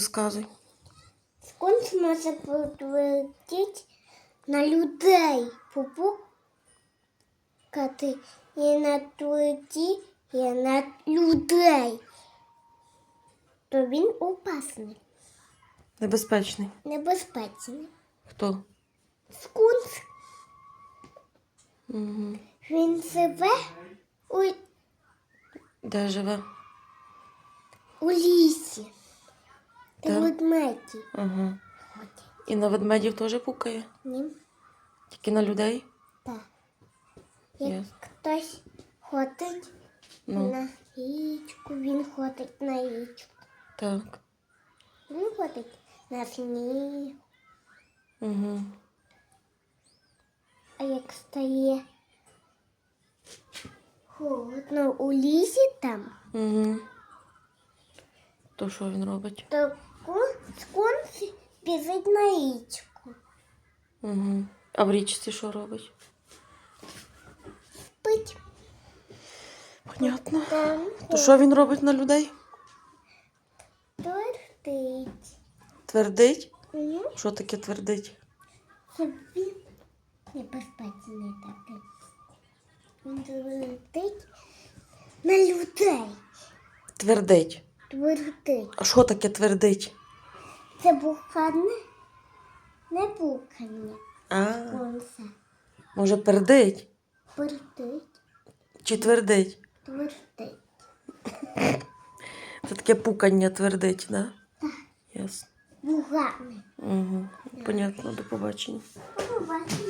Розказуй. Скунс може полетіти на людей. Попукати і на туалеті, і на людей. То він опасний, Небезпечний. небезпечний. Хто? Скунс, Угу. він живе у, Де живе? у лісі. Та ведмеді Ага. І на ведмедів теж пукає? Ні? Тільки на людей? Так. Як Ясно. хтось ходить Ну, на річку, він ходить на річку. так. Він ходить на сніг. Угу. А як стає холодно у лісі там, Угу. То що він робить? то кун- скунс біжить на річку. Угу. А в річці що робить? Пить. Понятно. Там То що він робить на людей? твердить. Твердить? Мгм. Що таке твердить? Це він небезпечний такий. Він твердить на людей. Твердить. Твердить. А що таке твердить? Це бухане, не бухання. А, Сонце. може пердить? Твердить, Чи твердить? твердить. Це таке пукання твердить, да? Так. Ясно. Угу. Понятно, до побачення. Побачимо.